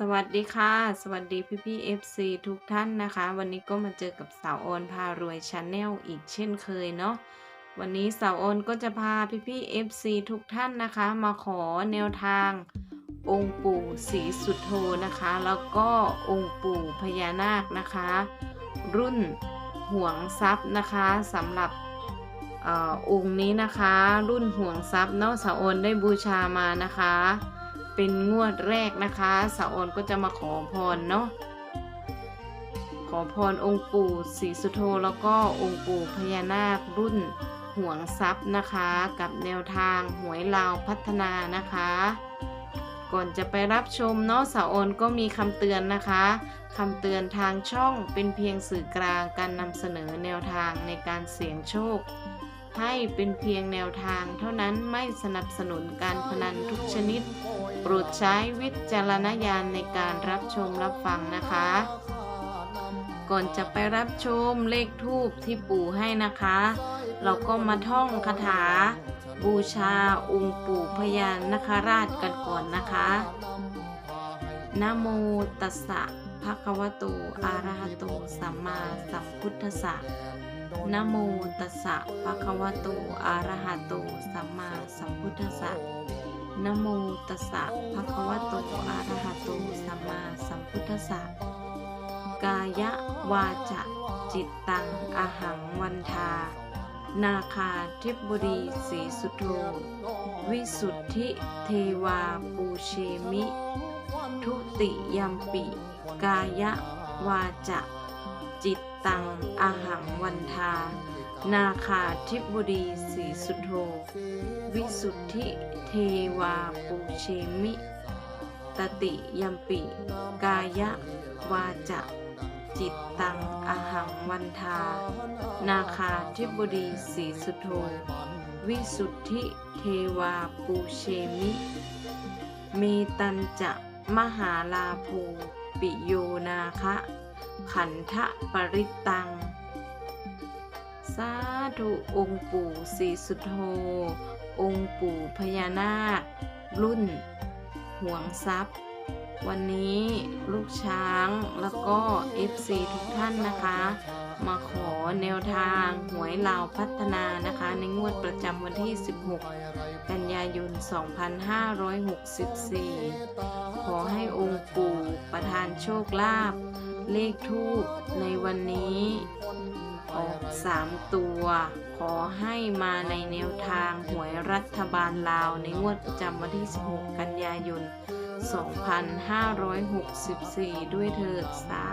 สวัสดีค่ะ สวัสดีพี่พี่ FC ทุกท่านนะคะ วันนี้ก็มาเจอกับสาวโอนพารวยชาแนลอีกเช่นเคยเนาะวันนี้สาวโอนก็จะพาพี่พี่ FC ทุกท่านนะคะ มาขอแนวทาง องค์ปู่ศรีสุโธนะคะ แล้วก็องค์ปู่พญานาคนะคะ รุ่นห่วงทรัพย์นะคะสำหรับออองค์นี้นะคะ รุ่นห่วงทรัพย์เนาะสาวโอนได้บูชามานะคะ เป็นงวดแรกนะคะสาวโอนก็จะมาขอพรเนาะขอพรองค์ปู่ศรีสุโธแล้วก็องค์ปู่พญานาครุ่นห่วงทรัพย์นะคะ กับแนวทางหวยลาวพัฒนานะคะ ก่อนจะไปรับชมเนาะสาวโอนก็มีคำเตือนนะคะคำเตือนทางช่องเป็นเพียงสื่อกลางการนำเสนอแนวทางในการเสี่ยงโชค ให้เป็นเพียงแนวทางเท่านั้นไม่สนับสนุนการพนันทุกชนิด โปรดใช้วิจารณญาณในการรับชมรับฟังนะคะ ก่อนจะไปรับชมเลขทูบที่ปู่ให้นะคะ เราก็มาท่องคาถา บูชาองค์ปู่พญานคราชกันก่อนนะคะนะโมตัสสะภะคะวะโตอะระหะโตสัมมาสัมพุทธัสสะ นะโมตัสสะภะคะวะโตอะระหะโตสัมมาสัมพุทธัสสะนะโมตัสสะภะคะวะโตอะระหะโตสัมมาสัมพุทธัสสะกายะวาจะจิตตังอาหังวันทา นาคาทิบดีสีสุโธวิสุทธิเทวาปูเชมิ ทุติยัมปิ กายะวาจะจิต ตังอาหังวันทา นาคาทิบุดีสีสุโธวิสุทธิเทวาปูเชมิ ตติยัมปิ กายะวาจะจิตตังอาหังวันทา นาคาธิบุดีสีสุโธวิสุทธิเทวาปูเชมิ เมตันจะมหาลาภูปิโยนาคะ ขันทะปริตัง สาธุองค์ปู่ศรีสุโธ องค์ปู่พญานาค รุ่น ห่วงทรัพย์ วันนี้ลูกช้างแล้วก็ FC ทุกท่านนะคะ มาขอแนวทางหวยลาวพัฒนานะคะ ในงวดประจำวันที่ 16 กันยายน 2564 ขอให้องค์ปู่ประทานโชคลาภ เลขทูปในวันนี้ออก3ตัว ขอให้มาในแนวทางหวยรัฐบาลลาวในงวดประจำวันที่ 16 กันยายน 2564 ด้วยเถิดสา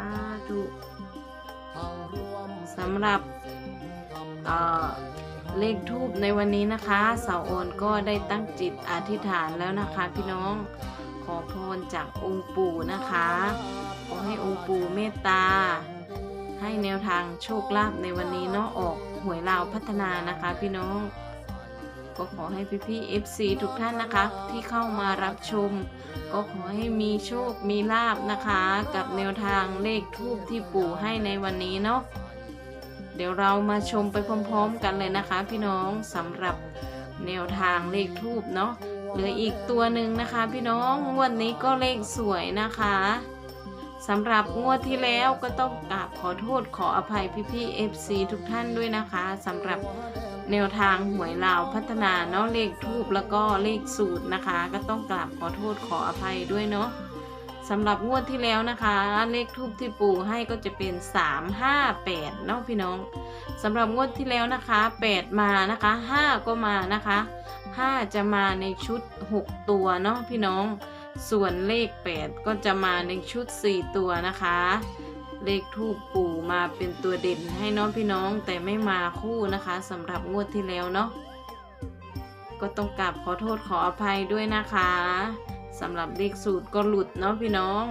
ธุสำหรับเอ่อเลขทูบในวันนี้นะคะสาวโอนก็ได้ตั้งจิตอธิษฐานแล้วนะคะพี่น้องขอพรจากองค์ปู่นะคะ ขอให้อง ปู่เมตตา ให้แนวทางโชคลาภในวันนี้เนาะออกหวยลาวพัฒนานะคะพี่น้อง ก็ขอให้พี่ๆ FC ทุกท่านนะคะ ที่เข้ามารับชม ก็ขอให้มีโชคมีลาบนะคะ กับแนวทางเลขทูบที่ปู่ให้ในวันนี้เนาะเดี๋ยวเรามาชมไปพร้อมๆกันเลยนะคะ พี่น้องสำหรับแนวทางเลขทูบเนาะเหลืออีกตัวหนึ่งนะคะ พี่น้องงวดนี้ก็เลขสวยนะคะ สำหรับงวดที่แล้วก็ต้องกราบขอโทษขออภัยพี่ๆ FC ทุกท่านด้วยนะคะสำหรับแนวทางหวยลาวพัฒนาเนาะเลขทูบแล้วก็เลขสูตรนะคะ ก็ต้องกราบขอโทษขออภัยด้วยเนาะสำหรับงวดที่แล้วนะคะ เลขทูบที่ปู่ให้ก็จะเป็น 3 5 8เนาะพี่น้องสำหรับงวดที่แล้วนะคะ 8 มานะคะ 5 ก็มานะคะ 5 จะมาในชุด 6 ตัวเนาะพี่น้อง ส่วนเลข 8 ก็จะมาในชุด 4 ตัวนะคะ เลขทูปปู่มาเป็นตัวเด่นให้น้องพี่น้องแต่ไม่มาคู่นะคะสำหรับงวดที่แล้วเนาะก็ต้องกราบขอโทษขออภัยด้วยนะคะสำหรับเลขสูตรก็หลุดเนาะพี่น้อง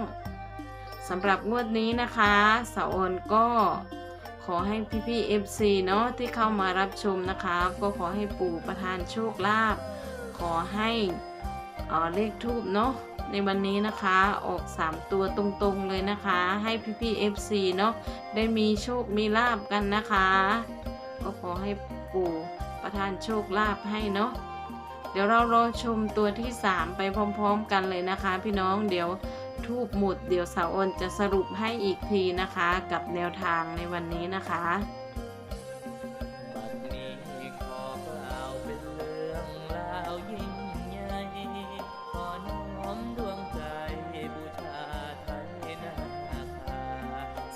สำหรับงวดนี้นะคะสาวออนก็ขอให้พี่ๆ FC เนาะที่เข้ามารับชมนะคะ ก็ขอให้ปู่ประทานโชคลาภขอให้เอ่อเลขทูบเนาะ ในวันนี้นะคะออก 3 ตัวตรงๆเลยนะคะ ให้พี่ๆ FC เนาะได้มีโชคมีลาบกันนะคะ ก็ขอให้ปู่ประทานโชคลาภให้เนาะเดี๋ยวเรารอชมตัวที่ 3 ไปพร้อมๆ กันเลยนะคะ พี่น้องเดี๋ยวทูบหมดเดี๋ยวสาวอนจะสรุปให้อีกทีนะคะ กับแนวทางในวันนี้นะคะ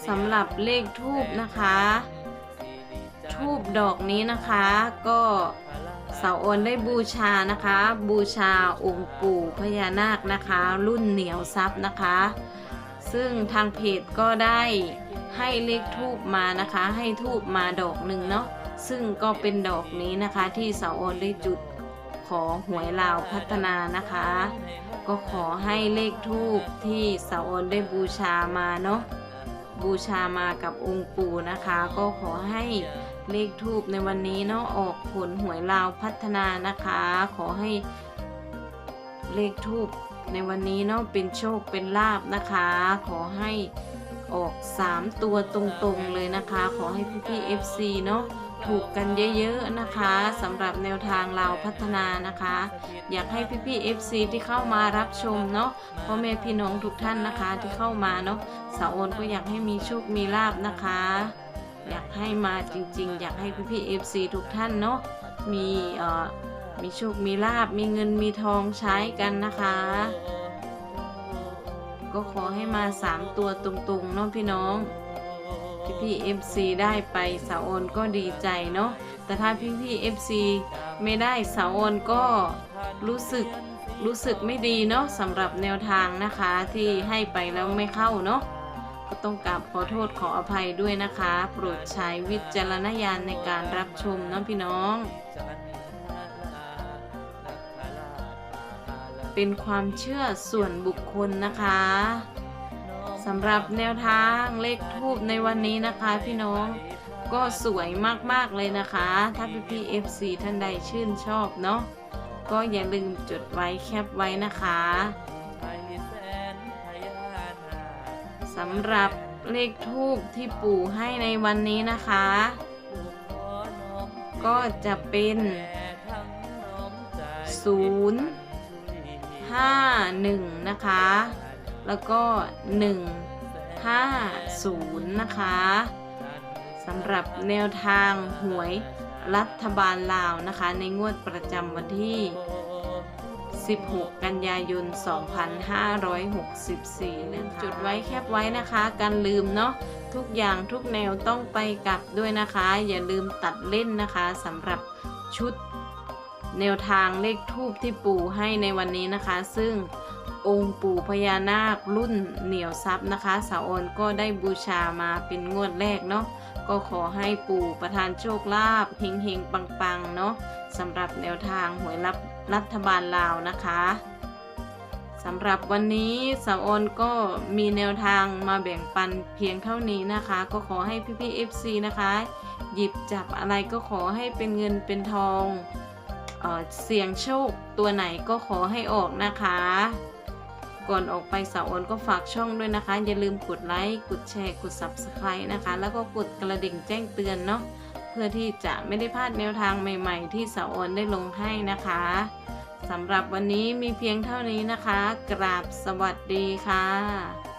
สำหรับเลขทูบนะคะ ทูบดอกนี้นะคะ ก็สาโอนได้บูชานะคะ บูชาองค์ปู่พญานาคนะคะ รุ่นเหนียวซับนะคะ ซึ่งทางเพจก็ได้ให้เลขทูบมานะคะ ให้ทูบมาดอกหนึ่งเนาะซึ่งก็เป็นดอกนี้นะคะที่สาโอนได้จุดขอหวยลาวพัฒนานะคะ ก็ขอให้เลขทูบที่สาโอนได้บูชามาเนาะ บูชามากับองค์ปู่นะคะ ก็ขอให้เลขทูบในวันนี้เนาะออกผลหวยลาวพัฒนานะคะ ขอให้เลขทูบในวันนี้เนาะเป็นโชคเป็นลาบนะคะ ขอให้ออก 3 ตัวตรงๆเลยนะคะ ขอให้พี่ๆ FC เนาะ ถูกกันเยอะๆนะคะสำหรับแนวทางลาพัฒนานะคะ อยากให้พี่ๆ FC ที่เข้ามารับชมเนาะพ่อแม่พี่น้องทุกท่านนะคะที่เข้ามาเนาะสาวโอนก็อยากให้มีโชคมีลาบนะคะ อยากให้มาจริงๆ อยากให้พี่พี่เอฟซีทุกท่านเนาะมีเอ่อมีโชคมีลาบมีเงินมีทองใช้กันนะคะ ก็ขอให้มา 3 ตัวตรงๆเนาะพี่น้อง พี่พี่เอฟซีได้ไปสาวโอนก็ดีใจเนาะแต่ถ้าพี่พี่เอฟซีไม่ได้สาวโอนก็รู้สึกรู้สึกไม่ดีเนาะสำหรับแนวทางนะคะที่ให้ไปแล้วไม่เข้าเนาะก็ต้องกราบขอโทษขออภัยด้วยนะคะ โปรดใช้วิจารณญาณในการรับชมเน้องพี่น้อง เป็นความเชื่อส่วนบุคคลนะคะ สำหรับแนวทางเลขทูบในวันนี้นะคะ พี่น้องก็สวยมากๆเลยนะคะ ถ้าพี่พี่ๆ FC ท่านใดชื่นชอบเนาะก็อย่าลืมจดไว้แคปไว้นะคะสำหรับเลขทูบที่ปู่ให้ในวันนี้นะคะ ก็จะเป็น0 5 1 นะคะ แล้วก็ 1 5 0 นะคะสำหรับแนวทางหวยรัฐบาลลาวนะคะ ในงวดประจำวันที่ 16 กันยายน 2564นะคะจุดไว้แคบไว้นะคะกันลืมเนาะทุกอย่างทุกแนวต้องไปกลับด้วยนะคะ อย่าลืมตัดเล่นนะคะสำหรับชุดแนวทางเลขทูบที่ปู่ให้ในวันนี้นะคะ ซึ่ง องค์ปู่พญานาครุ่นเหนียวซับนะคะ สาวโอนก็ได้บูชามาเป็นงวดแรกเนาะก็ขอให้ปู่ประทานโชคลาภเฮงเฮงปังปังๆ เนาะสำหรับแนวทางหวยรับรัฐบาลลาวนะคะสำหรับวันนี้สาวออนก็มีแนวทางมาแบ่งปันเพียงเท่านี้นะคะ ก็ขอให้พี่ๆ FC นะคะ หยิบจับอะไรก็ขอให้เป็นเงินเป็นทองเออเสี่ยงโชคตัวไหนก็ขอให้ออกนะคะ ก่อนออกไปสาวออนก็ฝากช่องด้วยนะคะ อย่าลืมกดไลค์ กดแชร์ กด Subscribe นะคะ แล้วก็กดกระดิ่งแจ้งเตือนเนาะ เพื่อที่จะไม่ได้พลาดแนวทางใหม่ ๆ ที่สาวออนได้ลงให้นะคะสำหรับวันนี้มีเพียงเท่านี้นะคะ กราบสวัสดีค่ะ